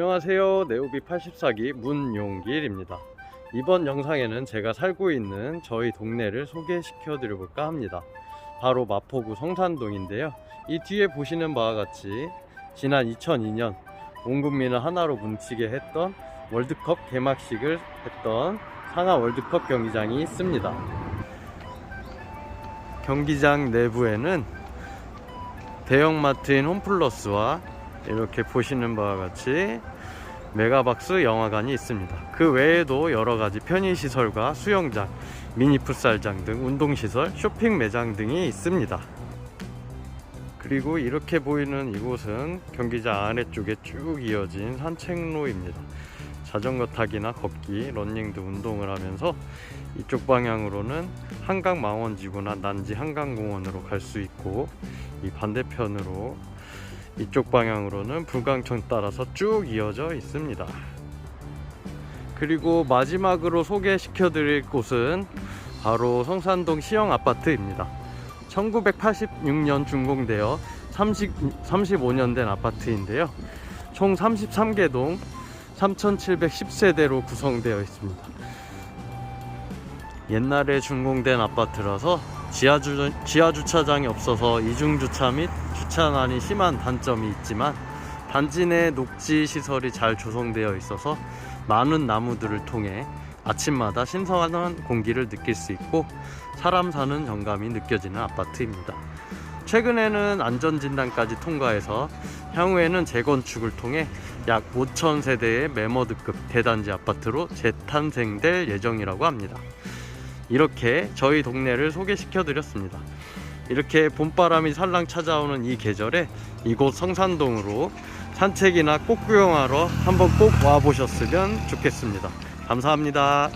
안녕하세요. 네오비 84기 문용길입니다. 이번 영상에는 제가 살고 있는 저희 동네를 소개시켜 드려볼까 합니다. 바로 마포구 성산동인데요. 이 뒤에 보시는 바와 같이 지난 2002년 온 국민을 하나로 뭉치게 했던 월드컵 개막식을 했던 상하 월드컵 경기장이 있습니다. 경기장 내부에는 대형마트인 홈플러스와 이렇게 보시는 바와 같이 메가박스 영화관이 있습니다. 그 외에도 여러 가지 편의시설과 수영장, 미니 풋살장 등 운동시설, 쇼핑 매장 등이 있습니다. 그리고 이렇게 보이는 이곳은 경기장 아래쪽에 쭉 이어진 산책로입니다. 자전거 타기나 걷기, 러닝 등 운동을 하면서 이쪽 방향으로는 한강 망원지구나 난지 한강공원으로 갈 수 있고 이 반대편으로 이쪽 방향으로는 불광천 따라서 쭉 이어져 있습니다. 그리고 마지막으로 소개시켜 드릴 곳은 바로 성산동 시영 아파트입니다. 1986년 준공되어 30, 35년 된 아파트인데요. 총 33개 동 3,710세대로 구성되어 있습니다. 옛날에 준공된 아파트라서 지하, 주, 지하 주차장이 없어서 이중 주차 및 주차난이 심한 단점이 있지만 단지 내 녹지 시설이 잘 조성되어 있어서 많은 나무들을 통해 아침마다 신선한 공기를 느낄 수 있고 사람 사는 정감이 느껴지는 아파트입니다. 최근에는 안전진단까지 통과해서 향후에는 재건축을 통해 약 5천 세대의 매머드급 대단지 아파트로 재탄생될 예정이라고 합니다. 이렇게 저희 동네를 소개시켜 드렸습니다. 이렇게 봄바람이 살랑 찾아오는 이 계절에 이곳 성산동으로 산책이나 꽃 구경하러 한번 꼭 와보셨으면 좋겠습니다. 감사합니다.